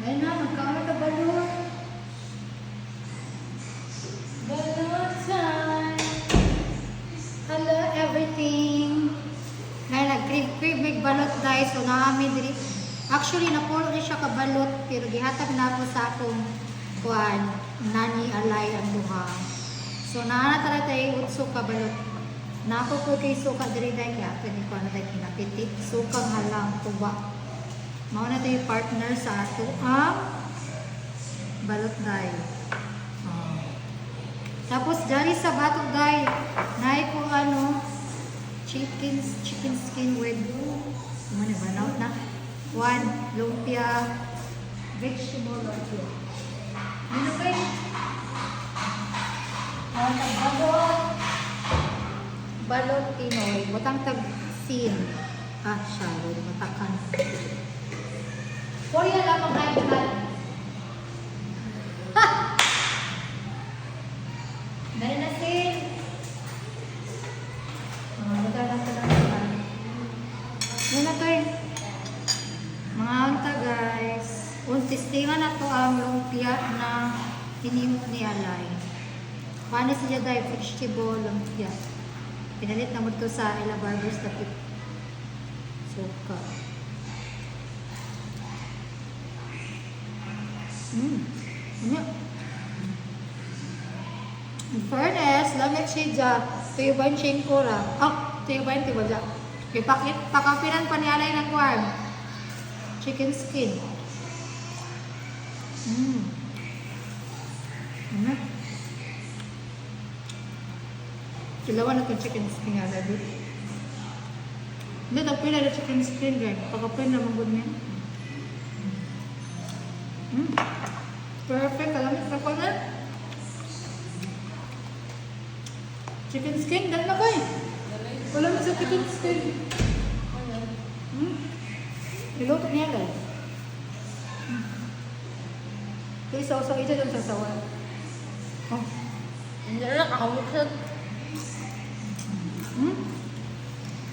Dahil na, magkakaroon ka balon. Balon time. Hello everything. Dahil nag-crib-crib balot dahil so naami diri. Actually, napulo rin siya kabalot pero gihatag na ako sa akong kuan nani alay ang duha. So naana tara tayo utso kabalot. Nako ko kay suka diri dahil kaya pwede ko na tayo kinapiti. Sukang halang tuba. Mao na tayo partner sa ato ang balot dahil. Oh. Tapos dari sa batok dahil, naay ko ano, chicken, chicken skin with, ano ba, na, na, one, lumpia, vegetable lumpia. Ano ba balot, balot Pinoy, butang tag sin. Ah, siya, butakan. Korea lang ang kain Ha! Dahil na sin. Mga buta lang sa. Yan na to eh. Mga anta guys. Untistingan na to ang lumpia na hinimo ni Alay. Paano siya dahil vegetable lumpia. Pinalit na mo to sa Ella Barbers tapit. Suka. Mm. Ano? In fairness, lamit siya Tuyo ba yung chain ko ra? Ah, tuyo ba yung tiba dyan? Okay, pakit, pakapinan pa ni Alay ng kwan. Chicken skin. Mmm. Ano? Kilawan na itong chicken skin nga dito. Hindi, nagpila na chicken skin guys. Pakapin na magod niya. Mm. Perfect. Alam mo, sa na. Chicken skin, dahil na ba eh? Wala mo sa chicken skin. Hmm? Niluto niya lang. Hmm. Ito isa-usa isa dun sa sawan. Oh. Hindi na nakahawak siya. Hmm?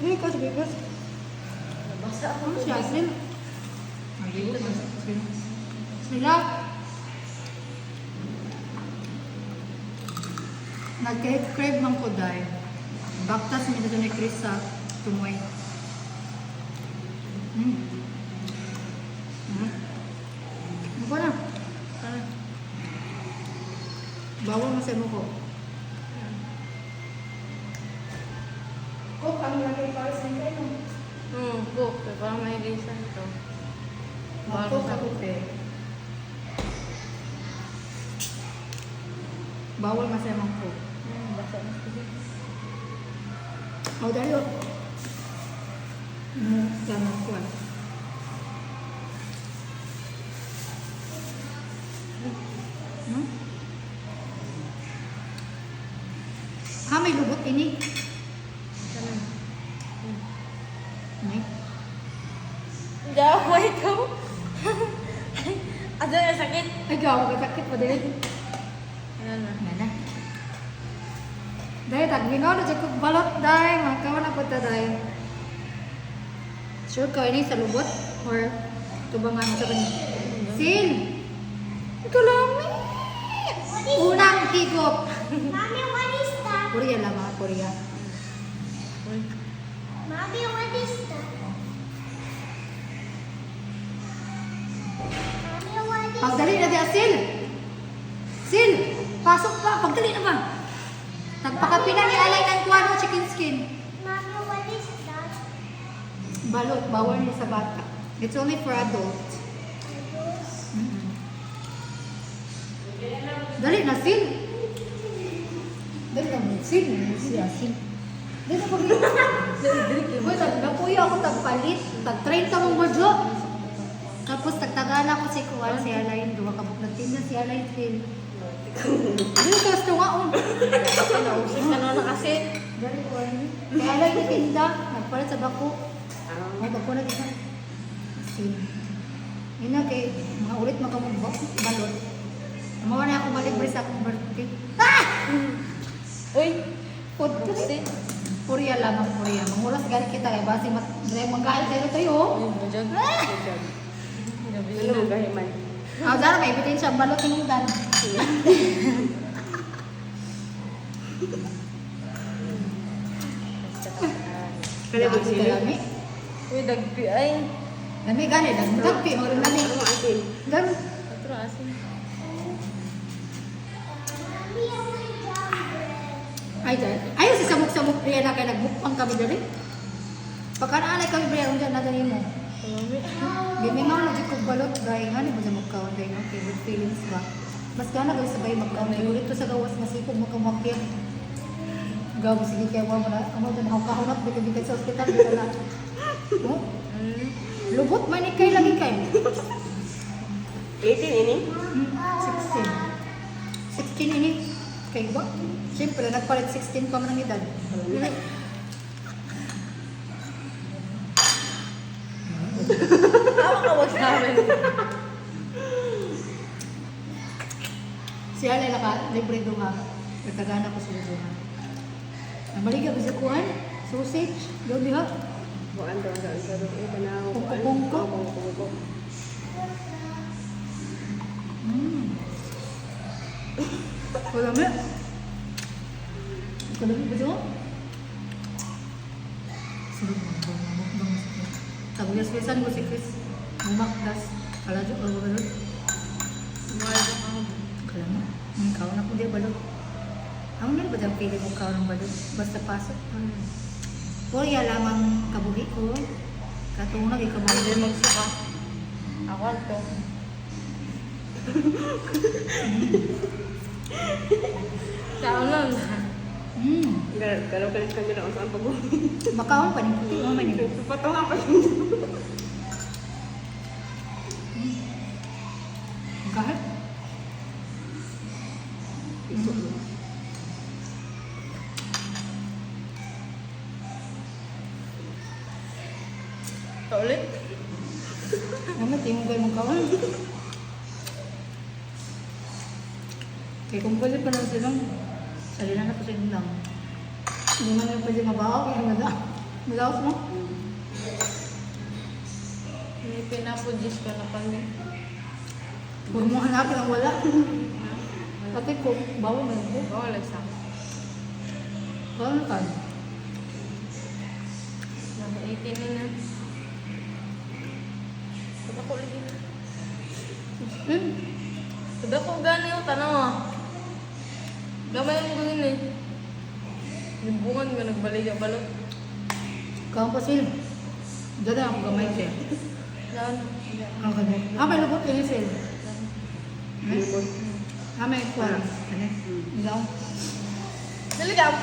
Hindi ko sabi ko. Nabasa ako. Ano siya? Slim. Nandito na slim. Sila. Nag-crave man ko dahil. Baktas mi dito ni Chris sa tumoy. Hmm. Hmm. Ano na? Ah. Bawal mo sa mo ko. Cook ang lagay para sa inyo. Hmm, cook. Parang may lisa ito. Cook sa kupe. Bawal masamang cook. Hmm, basa na siya. Oh, dali oh. Hmm, tama ko ah. Hmm? Ha, may lubot ini. Ganun. May. Hindi ako ikaw. Ano na sakit? Ay, gawa ka sakit pa din. Ano na? Nga na. Dahil taglingaw na kong balot dahil. Makawa na po ta dahil. Sure ka ini sa lubot? Or tubangan sa kanya? Sin! Ito lang. Unang higop. Mommy, what is that? Korea lang mga Korea. Mommy, what is that? Pagdali na di Sil! Sil! Pasok pa! Pagdali na ba? Nagpakapina ni Alay ng kuwano chicken skin. Mommy, what is that? Balot, bawal niya sa bata. It's only for adult. Mm-mm. Dali na, Sil! Dali na, Sil! Siya, Sil. Dali na, pag Uy, napuyo ako tagpalit. Tag-train ka mong budyo. Tapos tagtagaan ako si Kuwan, si Alain. Duwa ka buklat na si Alain. Dali ka, gusto nga. Pinausap ka na na kasi. Kaya Alain, ni Tinda. Nagpalit sa bako. Ah. Ay, bako na dito. Sil. Yun na, kay mga ulit makamubok. Balot. Mawa na ako malibre sa akong birthday. Ah! Uy! Food kasi. Purya lang ang purya. Mangulas galing kita kay basi mat dre manggalit tayo tayo. Mo dyan. Ah! Gabi na. Gabi na. Ah, dara may bitin sa balot ng udan. Kaya ba sila? Uy, dagpi ay. Lami gani. Dagpi mo rin lami. Ano asin? Ganun. Atro asin. Ay, dahil. Ayaw si samok-samok priya na kaya nagbukpang kami dali. Pagkanaanay kami priya, undan na dali mo. Salami. Gimingaw na di ko balot dahil nga ni mo sa magkaon? Kaya good feelings ba? Mas gana ba sabay magkaon dahil ulit sa gawas masipog makamakyan. Gawa sige kaya mo na ano din ako kahunat di ka sa ospital di ka na. Hmm. Lubot man ni kay lagi kay. 18 ini? Hmm, 16. 16 ini. Kay ba? Siyempre, nagpalit 16 pa man ang edad. Tawa ka wag sa amin. Siya ay naka libre duha. Nagkagana ko sa duha. Ang baliga ba sa kuhan? Sausage? Doon diha? Bukan to sa sa ro. Ito na ako. Pungko-pungko? Pungko-pungko. Hmm. Wala mo. Wala mo ba ito? Sige, bang bang bang Tagulas-bisan ko si Chris. Mumakdas. Kala jo ko balot. Mahal ka ako. Kala mo. Hmm, kaon ako di balot. Ang meron ba diyang pili mo kaon ng balot? Basta pasok. Hmm. Kuya lamang kabuhi ko. Katong lagi ka Hindi ba? magsuka. Ako to. Saan lang? Hmm. Kalau kalit kami na saan pag Makaon pa ni Kuya. Mama ni. Pato nga pa. Ulit. Mama, tingin kayo mong kaon. Kaya kung pwede pa lang silang, salila na po sa inyo lang. Hindi man yung pwede mabaho, kaya mada. Madaos mo? May pinapudis ka na kami. Huwag mo hanapin ang wala. Pati ko, bawo na yun. Oo, wala sa Bawo na ka. 18 na na. Kada ko lagi na. Hmm. Kada ko gani yung tanong ah. Gamay ang gawin eh. Yung bungan nga nagbalik ang balot. Kaon pa sil. Dada ako gamay siya. Yan. Ang kanya. Ah, may lubot kayo sil. Ah, may kuwan. Ano? Ilaw. Naligaw.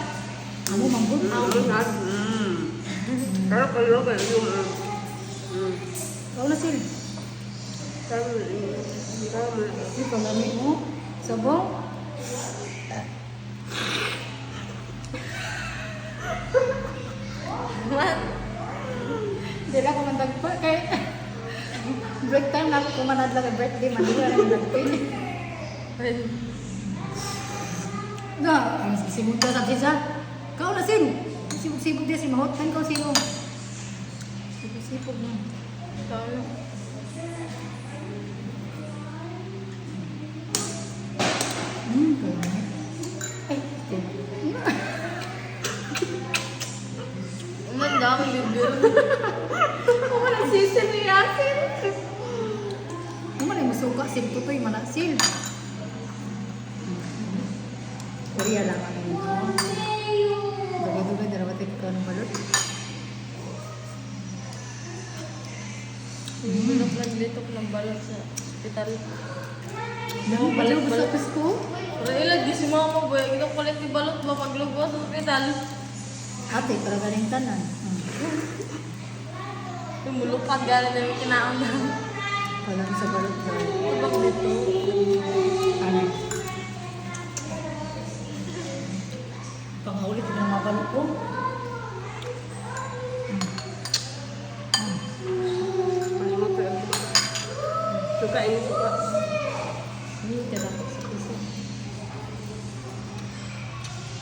Amo manggod. Pero kayo ka yung Kaon na sil. Yung pamamit mo. Sabaw. Man. Dila ko man dagpa kay break time na ako kumanad lang ang birthday man dila lang nagpil. Na, ang simod na sa kisa. Kau na sin. Sibog-sibog din si mahot kan kau sino. Sibog-sibog na. Ikaw na. Dami bibir. Ako na sisin ni Yasin. Man yung masuka sim ko yung manasil. Korea lang ang ito. Dugay-dugay darawatik ko ng balot. Bulok naglitok ng balot sa hospital. Damo balot sa Pasko. Pero ilag di si mama boy. Kita kulit di balot ba paglugo sa hospital. Ate, para galing tanan. Hmm. Yung mulukat galing namin kinaon na. Walang sa balot dahil. Tubak dito.